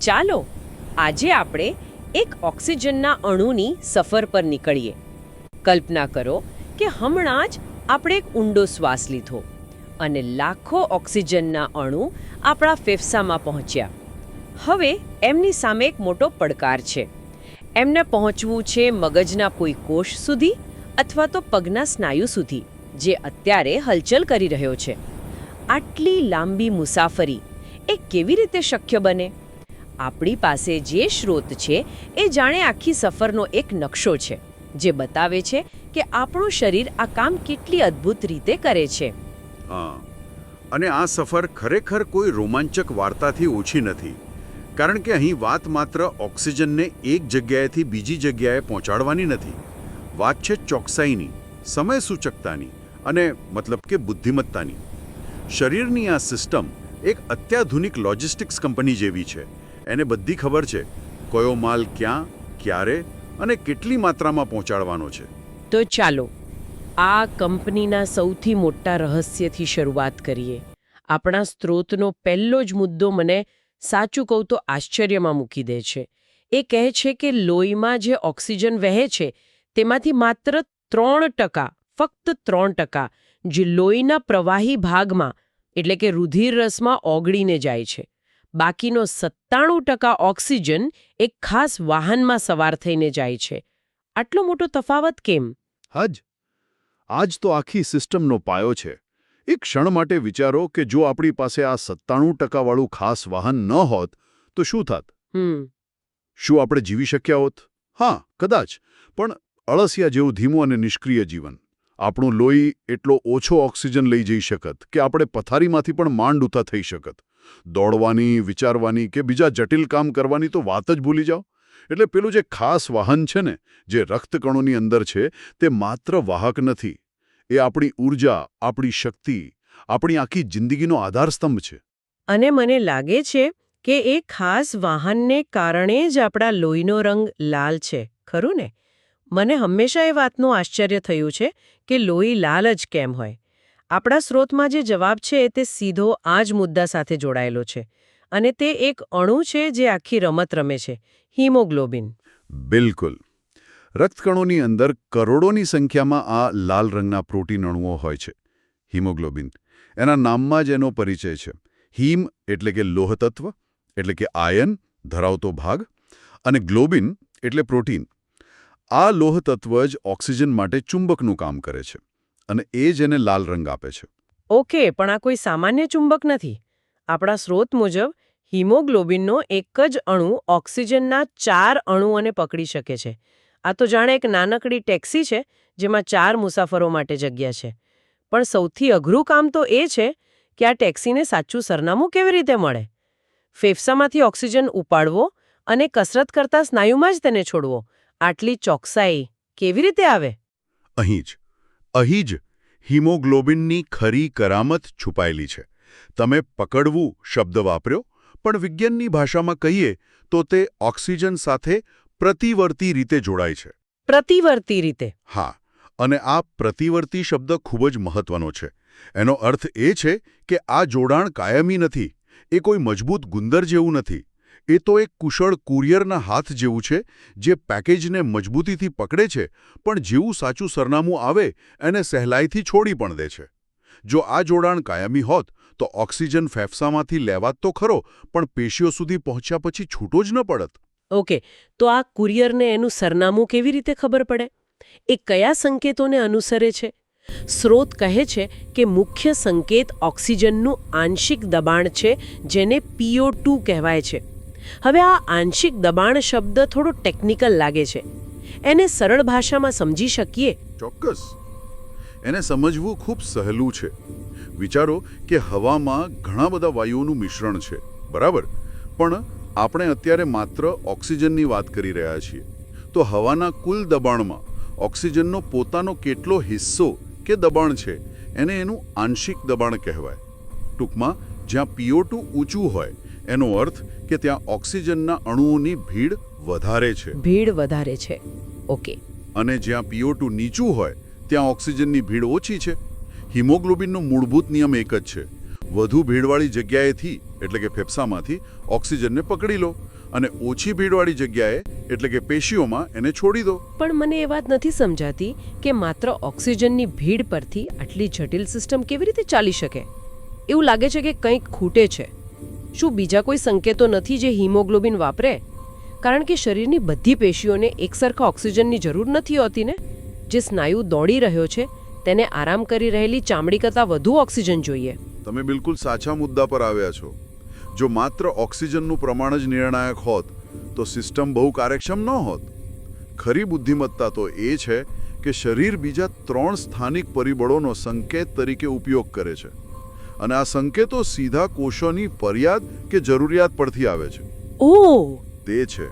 ચાલો, આજે આપણે એક ઓક્સિજનના અણુની સફર પર નીકળીએ. કલ્પના કરો કે હમણાં જ આપણે એક ઊંડો શ્વાસ લીધો અને લાખો ઓક્સિજનના અણુ આપણા ફેફસામાં પહોંચ્યા. હવે એમની સામે એક મોટો પડકાર છે. એમને પહોંચવું છે મગજના કોઈ કોષ સુધી અથવા તો પગના સ્નાયુ સુધી, જે અત્યારે હલચલ કરી રહ્યો છે. આટલી લાંબી મુસાફરી એ કેવી રીતે શક્ય બને? આપણી પાસે જે સ્રોત છે, એ જાણે આખી સફરનો એક નકશો છે, જે બતાવે છે કે આપણું શરીર આ કામ કેટલી અદ્ભુત રીતે કરે છે. હા, અને આ સફર ખરેખર કોઈ રોમાંચક વાર્તાથી ઓછી નથી, કારણ કે અહીં વાત માત્ર ઓક્સિજનને એક જગ્યાએથી બીજી જગ્યાએ પહોંચાડવાની નથી. વાત છે ચોકસાઈની સમય સૂચકતાની અને મતલબ કે બુદ્ધિમત્તાની. શરીરની આ સિસ્ટમ એક અત્યાધુનિક લોજિસ્ટિક્સ કંપની જેવી છે એને બધી ખબર છે. કયો માલ ક્યાં, ક્યારે અને કેટલી માત્રામાં પહોંચાડવાનો છે. તો ચાલો, આ કંપનીના સૌથી મોટા રહસ્યથી શરૂઆત કરીએ. આપણા સ્ત્રોતનો પહેલો જ મુદ્દો મને સાચું કહું તો આશ્ચર્યમાં મૂકી દે છે. એ કહે છે કે લોહીમાં જે ઓક્સિજન વહે છે, તેમાંથી માત્ર ત્રણ ટકા, ફક્ત ત્રણ ટકા, જે લોહીના પ્રવાહી ભાગમાં, એટલે કે રુધિર રસમાં ઓગળીને જાય છે. બાકીનો સત્તાણું ટકા ઓક્સિજન એક ખાસ વાહનમાં સવાર થઈને જાય છે. આટલો મોટો તફાવત કેમ? હજ. આજ તો આખી સિસ્ટમનો પાયો છે. એક ક્ષણ માટે વિચારો કે જો આપણી પાસે આ સત્તાણું ટકાવાળું ખાસ વાહન ન હોત તો શું થાત? હમ. શું આપણે જીવી શક્યા હોત? હા કદાચ. પણ અળસિયા જેવું ધીમું અને નિષ્ક્રિય જીવન. આપણું લોહી એટલો ઓછો ઓક્સિજન લઈ જઈ શકત કે આપણે પથારીમાંથી પણ માંડ ઉતા થઈ શકત. દોડવાની, વિચારવાની કે બીજા જટિલ કામ કરવાની તો વાત જ ભૂલી જાઓ. એટલે પેલું જે ખાસ વાહન છે ને, જે રક્તકણોની અંદર છે, તે માત્ર વાહક નથી. એ આપણી ઊર્જા આપણી શક્તિ, આપણી આખી જિંદગીનો આધારસ્તંભ છે. અને મને લાગે છે કે એ ખાસ વાહનને કારણે જ આપણા લોહીનો રંગ લાલ છે, ખરું ને? મને હંમેશા એ વાતનું આશ્ચર્ય થયું છે કે લોહી લાલ જ કેમ હોય. આપણા સ્રોતમાં જે જવાબ છે તે સીધો આ જ મુદ્દા સાથે જોડાયેલો છે અને તે એક અણુ છે જે આખી રમત રમે છે, હિમોગ્લોબિન. બિલકુલ. રક્તકણોની અંદર કરોડોની સંખ્યામાં આ લાલ રંગના પ્રોટીન અણુઓ હોય છે, હિમોગ્લોબિન. એના નામમાં જ એનો પરિચય છે. હિમ એટલે કે લોહતત્વ, એટલે કે આયન, ધરાવતો ભાગ, અને ગ્લોબિન એટલે પ્રોટીન. આ લોહતત્વ જ ઓક્સિજન માટે ચુંબકનું કામ કરે છે. અને એ જ એને લાલ રંગ આપે છે. ઓકે પણ આ કોઈ સામાન્ય ચુંબક નથી. આપણા સ્રોત મુજબ હિમોગ્લોબિનનો એક જ અણુ ઓક્સિજનના ચાર અણુઓને પકડી શકે છે. આ તો જાણે એક નાનકડી ટેક્સી છે જેમાં ચાર મુસાફરો માટે જગ્યા છે. પણ સૌથી અઘરું કામ તો એ છે કે આ ટેક્સીને સાચું સરનામું કેવી રીતે મળે? ફેફસામાંથી ઓક્સિજન ઉપાડવો અને કસરત કરતા સ્નાયુમાં જ તેને છોડવો. આટલી ચોકસાઈ કેવી રીતે આવે? અહીં જ. અહીં જ હિમોગ્લોબિનની ખરી કરામત છુપાયેલી છે. તમે પકડવું શબ્દ વાપર્યો પણ વિજ્ઞાનની ભાષામાં કહીએ તો તે ઓક્સિજન સાથે પ્રતિવર્તી રીતે જોડાય છે. પ્રતિવર્તી રીતે. હા અને આ પ્રતિવર્તી શબ્દ ખૂબ જ મહત્વનો છે. એનો અર્થ એ છે કે આ જોડાણ કાયમી નથી એ કોઈ મજબૂત ગુંદર જેવું નથી. એ તો એક કુશળ કુરિયરના હાથ જેવું છે, જે પેકેજને મજબૂતીથી પકડે છે, પણ જેવું સાચું સરનામું આવે, એને સહેલાઈથી છોડી પણ દે છે. જો આ જોડાણ કાયમી હોત, તો ઓક્સિજન ફેફસામાંથી લેવાત તો ખરો, પણ પેશીઓ સુધી પહોંચ્યા પછી છૂટો જ ન પડત. ઓકે, તો આ કુરિયરને એનું સરનામું કેવી રીતે ખબર પડે? એ કયા સંકેતોને અનુસરે છે? સ્રોત કહે છે કે મુખ્ય સંકેત ઓક્સિજનનું આંશિક દબાણ છે, જેને પીઓ ટુ કહેવાય છે. હવે આ આંશિક દબાણ શબ્દ થોડો ટેકનિકલ લાગે છે. એને સરળ ભાષામાં સમજી શકીએ? ચોક્કસ. એને સમજવું ખૂબ સહેલું છે. વિચારો કે હવામાં ઘણા બધા વાયુઓનું મિશ્રણ છે, બરાબર? પણ આપણે અત્યારે માત્ર ઓક્સિજનની વાત કરી રહ્યા છીએ. તો હવાના કુલ દબાણમાં ઓક્સિજનનો પોતાનો કેટલો હિસ્સો કે દબાણ છે, એને એનું આંશિક દબાણ કહેવાય. ટૂંકમાં, જ્યાં પીઓ ઊંચું હોય એનો અર્થ કે ત્યાં ઓક્સિજનના અણુઓની ભીડ વધારે છે. ભીડ વધારે છે. ઓકે અને જ્યાં પીઓ ટુ નીચું હોય ત્યાં ઓક્સિજનની ભીડ ઓછી છે. હિમોગ્લોબિનનો મૂળભૂત નિયમ એક જ છે. વધુ ભીડવાળી જગ્યાએથી એટલે કે ફેફસામાંથી ઓક્સિજનને પકડી લો. અને ઓછી ભીડવાળી જગ્યાએ એટલે કે પેશીઓમાં એને છોડી દો. પણ મને એ વાત નથી સમજાતી કે માત્ર ઓક્સિજનની ભીડ પરથી આટલી જટિલ સિસ્ટમ કેવી રીતે ચાલી શકે? એવું લાગે છે કે કંઈક ખૂટે છે. શું બીજા કોઈ સંકેતો નથી જે હિમોગ્લોબિન વાપરે? કારણ કે શરીરની બધી પેશીઓને એકસરખા ઓક્સિજનની જરૂર નથી હોતી ને. જે સ્નાયુ દોડી રહ્યો છે, તેને આરામ કરી રહેલી ચામડી કરતાં વધુ ઓક્સિજન જોઈએ. તમે બિલકુલ સાચા મુદ્દા પર આવ્યા છો. જો માત્ર ઓક્સિજનનું પ્રમાણ જ નિર્ણાયક હોત, તો સિસ્ટમ બહુ કાર્યક્ષમ ન હોત. ખરી બુદ્ધિમત્તા તો એ છે કે શરીર બીજા ત્રણ સ્થાનિક પરિબળોનો સંકેત તરીકે ઉપયોગ કરે છે. અને આ સંકેતો સીધા કોષોની ફરિયાદ કે જરૂરિયાત પરથી આવે છે. ઓહ તે છે.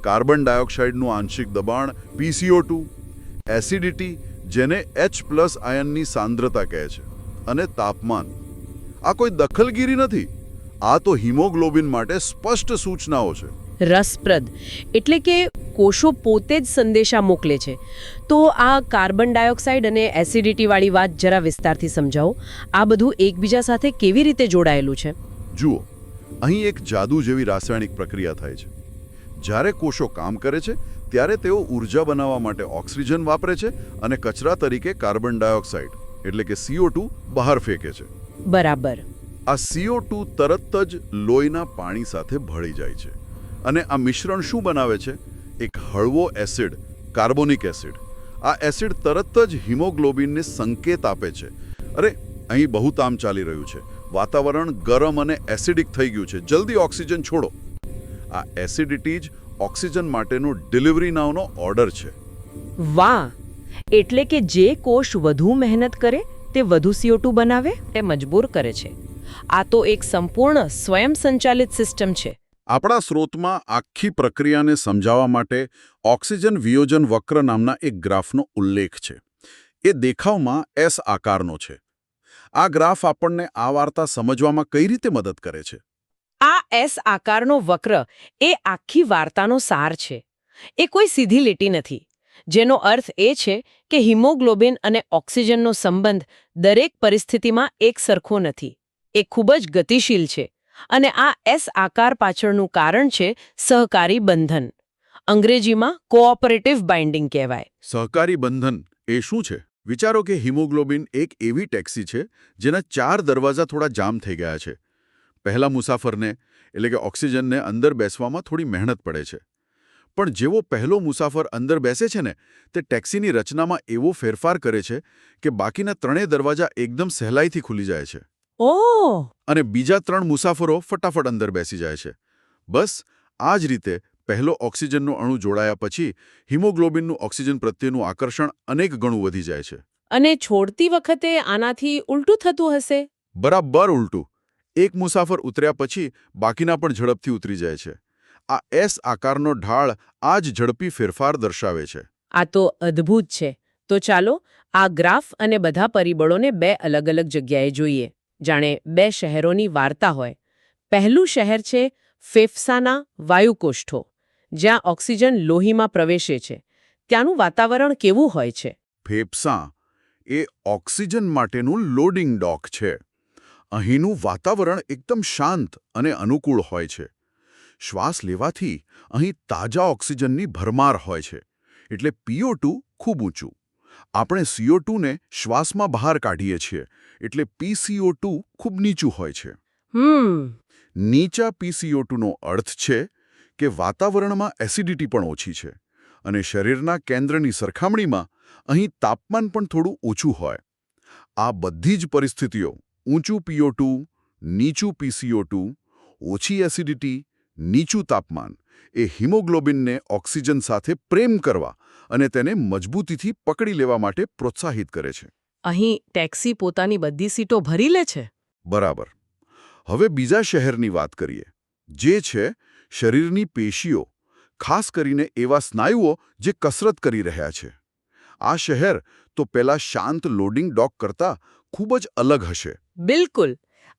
કાર્બન ડાયોક્સાઇડનું આંશિક દબાણ પીસીઓ ટુ એસિડિટી જેને એચ પ્લસ આયનની સાંદ્રતા કહે છે અને તાપમાન. આ કોઈ દખલગીરી નથી. આ તો હિમોગ્લોબિન માટે સ્પષ્ટ સૂચનાઓ છે. રસપ્રદ. એટલે કે કોષો પોતે જ સંદેશા મોકલે છે. તો આ કાર્બન ડાયોક્સાઇડ અને એસિડિટીવાળી વાત જરા વિસ્તારથી સમજાવો. આ બધું એકબીજા સાથે કેવી રીતે જોડાયેલું છે? જુઓ અહીં એક જાદુ જેવી રાસાયણિક પ્રક્રિયા થાય છે. જ્યારે કોષો કામ કરે છે ત્યારે તેઓ ઊર્જા બનાવવા માટે ઓક્સિજન વાપરે છે અને કચરા તરીકે કાર્બન ડાયોક્સાઇડ એટલે કે CO2 બહાર ફેંકે છે. બરાબર. આ CO2 તરત જ લોહીના પાણી સાથે ભળી જાય છે. અને આ મિશ્રણ શું બનાવે છે? એક હળવો એસિડ કાર્બોનિક એસિડ. આ એસિડ તરત જ હિમોગ્લોબિનને સંકેત આપે છે. અરે અહીં બહુ તામ ચાલી રહ્યું છે. વાતાવરણ ગરમ અને એસિડિક થઈ ગયું છે. જલ્દી ઓક્સિજન છોડો. આ એસિડિટી જ ઓક્સિજન માટેનો ડિલિવરી નાવનો ઓર્ડર છે. વાહ! એટલે કે જે કોષ વધુ મહેનત કરે તે વધુ CO2 બનાવે? તે મજબૂર કરે છે. આ તો એક સંપૂર્ણ સ્વયં સંચાલિત સિસ્ટમ છે. આપણા સ્રોતમાં આખી પ્રક્રિયાને સમજાવવા માટે ઓક્સિજન વિયોજન વક્ર નામના એક ગ્રાફનો ઉલ્લેખ છે. એ દેખાવમાં એસ આકારનો છે. આ ગ્રાફ આપણને આ વાર્તા સમજવામાં કઈ રીતે મદદ કરે છે? આ એસ આકારનો વક્ર એ આખી વાર્તાનો સાર છે. એ કોઈ સીધી લીટી નથી. જેનો અર્થ એ છે કે હિમોગ્લોબિન અને ઓક્સિજનનો સંબંધ દરેક પરિસ્થિતિમાં એક સરખો નથી. એ ખૂબ જ ગતિશીલ છે. અને આ એસ આકાર પાછળનું કારણ છે સહકારી બંધન. અંગ્રેજીમાં કોઓપરેટિવ બાઇન્ડિંગ કહેવાય. સહકારી બંધન એ શું છે? વિચારો કે હિમોગ્લોબિન એક એવી ટેક્સી છે જેના ચાર દરવાજા થોડા જામ થઈ ગયા છે. પહેલા મુસાફરને, એટલે કે ઓક્સિજનને અંદર બેસવામાં થોડી મહેનત પડે છે. પણ જેવો પહેલો મુસાફર અંદર બેસે છે ને, તે ટેક્સીની રચનામાં એવો ફેરફાર કરે છે કે બાકીના ત્રણેય દરવાજા એકદમ સહેલાઈથી ખુલી જાય છે. ઓહ. અને બીજા ત્રણ મુસાફરો ફટાફટ અંદર બેસી જાય છે. બસ આ જ રીતે પહેલો ઓક્સિજનનો અણુ જોડાયા પછી હિમોગ્લોબિનનું ઓક્સિજન પ્રત્યેનું આકર્ષણ અનેક ગણું વધી જાય છે. અને છોડતી વખતે આનાથી ઉલટું થતું હશે? બરાબર ઉલટું. એક મુસાફર ઉતર્યા પછી બાકીના પણ ઝડપથી ઉતરી જાય છે. આ એસ આકારનો ઢાળ આ જ ઝડપી ફેરફાર દર્શાવે છે. આ તો અદ્ભુત છે. તો ચાલો આ ગ્રાફ અને બધા પરિબળોને બે અલગ અલગ જગ્યાએ જોઈએ. જાણે બે શહેરોની વાર્તા હોય. પહેલું શહેર છે ફેફસાના વાયુકોષ્ઠો, જ્યાં ઓક્સિજન લોહીમાં પ્રવેશે છે. ત્યાંનું વાતાવરણ કેવું હોય છે? ફેફસાં એ ઓક્સિજન માટેનું લોડિંગ ડોક છે. અહીંનું વાતાવરણ એકદમ શાંત અને અનુકૂળ હોય છે. શ્વાસ લેવાથી અહીં તાજા ઓક્સિજનની ભરમાર હોય છે. એટલે પીઓ ખૂબ ઊંચું. આપણે સીઓ ટુને શ્વાસમાં બહાર કાઢીએ છીએ એટલે પીસીઓ ખૂબ નીચું હોય છે. હમ. નીચા પીસીઓ ટુનો અર્થ છે કે વાતાવરણમાં એસિડિટી પણ ઓછી છે અને શરીરના કેન્દ્રની સરખામણીમાં અહીં તાપમાન પણ થોડું ઓછું હોય. આ બધી જ પરિસ્થિતિઓ ઊંચું પીઓ નીચું પીસીઓ ઓછી એસિડિટી નીચું તાપમાન એ હિમોગ્લોબિનને ઓક્સિજન સાથે પ્રેમ કરવા અને તેને મજબૂતીથી પકડી લેવા માટે પ્રોત્સાહિત કરે છે. અહીં ટેક્સી પોતાની બધી સીટો ભરી લે છે? બરાબર. હવે બીજા શહેરની વાત કરીએ. જે છે શરીરની પેશીઓ ખાસ કરીને એવા સ્નાયુઓ જે કસરત કરી રહ્યા છે. આ શહેર તો પેલા શાંત લોડિંગ ડોક કરતાં ખૂબ જ અલગ હશે. બિલકુલ.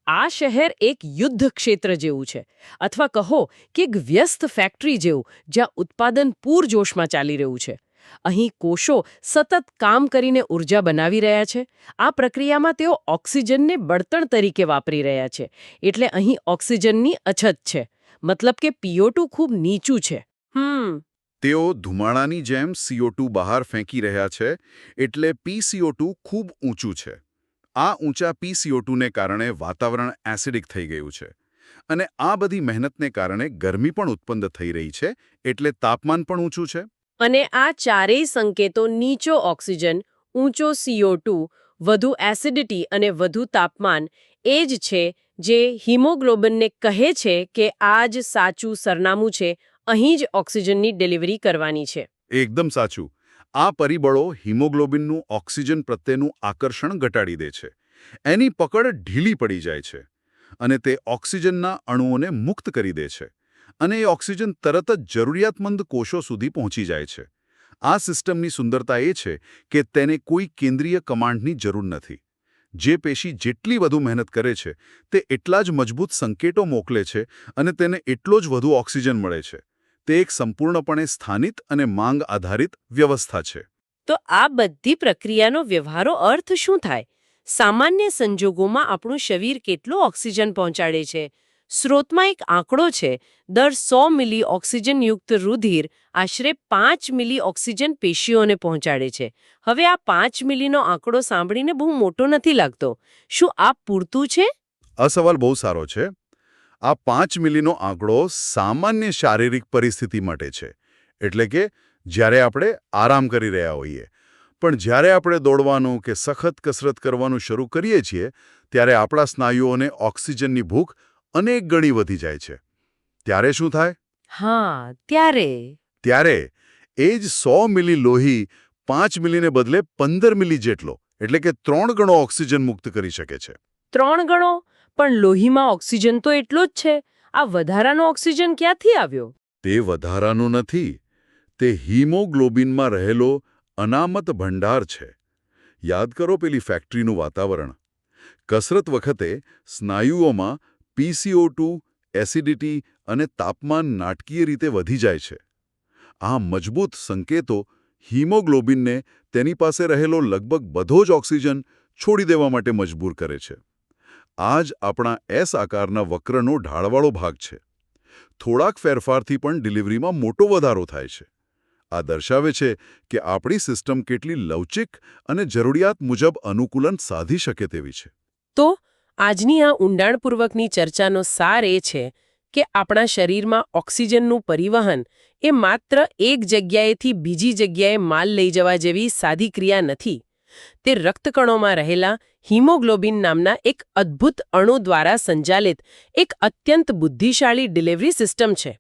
આ શહેર એક યુદ્ધ ક્ષેત્ર જેવું છે. અથવા કહો કે એક વ્યસ્ત ફેક્ટરી જેવું જ્યાં ઉત્પાદન પૂરજોશમાં ચાલી રહ્યું છે. અહીં કોષો સતત કામ કરીને ઊર્જા બનાવી રહ્યા છે. આ પ્રક્રિયામાં તેઓ ઓક્સિજનને બળતણ તરીકે વાપરી રહ્યા છે. એટલે અહીં ઓક્સિજનની અછત છે. મતલબ કે પીઓ ખૂબ નીચું છે. હમ. તેઓ ધુમાડાની જેમ CO2 બહાર ફેંકી રહ્યા છે, એટલે PCO2 ખૂબ ઊંચું છે. આ ઊંચા PCO2 ને કારણે વાતાવરણ એસિડિક થઈ ગયું છે. અને આ બધી મહેનતને કારણે ગરમી પણ ઉત્પન્ન થઈ રહી છે, એટલે તાપમાન પણ ઊંચું છે. અને આ ચારેય સંકેતો નીચો ઓક્સિજન, ઊંચો CO2 વધુ એસિડિટી અને વધુ તાપમાન, એ જ છે જે હિમોગ્લોબિનને કહે છે કે આ જ સાચું સરનામું છે, અહીં જ ઓક્સિજનની ડિલિવરી કરવાની છે. એકદમ સાચું. આ પરિબળો હિમોગ્લોબિનનું ઓક્સિજન પ્રત્યેનું આકર્ષણ ઘટાડી દે છે. એની પકડ ઢીલી પડી જાય છે અને તે ઓક્સિજનના અણુઓને મુક્ત કરી દે છે. અને એ ઓક્સિજન તરત જ જરૂરિયાતમંદ કોષો સુધી પહોંચી જાય છે. આ સિસ્ટમની સુંદરતા એ છે કે તેને કોઈ કેન્દ્રીય કમાન્ડની જરૂર નથી. જે પેશી જેટલી વધુ મહેનત કરે છે, તે એટલા જ મજબૂત સંકેતો મોકલે છે અને તેને એટલો જ વધુ ઓક્સિજન મળે છે. તે એક સંપૂર્ણપણે સ્થાનિત અને માંગ આધારિત વ્યવસ્થા છે. તો આ બધી પ્રક્રિયાનો વ્યવહારો અર્થ શું થાય? સામાન્ય સંજોગોમાં આપણું શરીર કેટલો ઓક્સિજન પહોંચાડે છે? સ્રોતમાં એક આંકડો છે. દર સો મિલી ઓક્સિજનયુક્ત રુધિર આશરે પાંચ મિલી ઓક્સિજન પેશીઓને પહોંચાડે છે. હવે આ પાંચ મિલીનો આંકડો સાંભળીને બહુ મોટો નથી લાગતો. શું આ પૂરતું છે? આ સવાલ બહુ સારો છે. આ પાંચ મિલીનો આંકડો સામાન્ય શારીરિક પરિસ્થિતિ માટે છે. એટલે કે જ્યારે આપણે આરામ કરી રહ્યા હોઈએ. પણ જ્યારે આપણે દોડવાનું કે સખત કસરત કરવાનું શરૂ કરીએ છીએ, ત્યારે આપણા સ્નાયુઓને ઓક્સિજનની ભૂખ અનેક ગણી વધી જાય છે. ત્યારે શું થાય? હા ત્યારે. ત્યારે એ જ સો મિલી લોહી પાંચ મિલીને બદલે પંદર મિલી જેટલો એટલે કે ત્રણ ગણો ઓક્સિજન મુક્ત કરી શકે છે. ત્રણ ગણો? પણ લોહીમાં ઓક્સિજન તો એટલો જ છે. આ વધારાનો ઓક્સિજન ક્યાંથી આવ્યો? તે વધારાનું નથી. તે હિમોગ્લોબિનમાં રહેલો અનામત ભંડાર છે. યાદ કરો પેલી ફેક્ટરીનું વાતાવરણ. કસરત વખતે સ્નાયુઓમાં PCO2 એસિડિટી અને તાપમાન નાટકીય રીતે વધી જાય છે. આ મજબૂત સંકેતો હિમોગ્લોબિનને તેની પાસે રહેલો લગભગ બધો જ ઓક્સિજન છોડી દેવા માટે મજબૂર કરે છે. આ જ આપણા એસ આકારના વક્રનો ઢાળવાળો ભાગ છે. થોડાક ફેરફારથી પણ ડિલિવરીમાં મોટો વધારો થાય છે. આ દર્શાવે છે કે આપણી સિસ્ટમ કેટલી લવચિક અને જરૂરિયાત મુજબ અનુકૂલન સાધી શકે તેવી છે. તો આજની આ ઊંડાણપૂર્વકની ચર્ચાનો સાર એ છે કે આપણા શરીરમાં ઓક્સિજનનું પરિવહન એ માત્ર એક જગ્યાએથી બીજી જગ્યાએ માલ લઈ જવા જેવી સાદી ક્રિયા નથી. તે રક્તકણોમાં રહેલા હિમોગ્લોબિન નામના એક અદ્ભુત અણુ દ્વારા સંચાલિત એક અત્યંત બુદ્ધિશાળી ડિલિવરી સિસ્ટમ છે.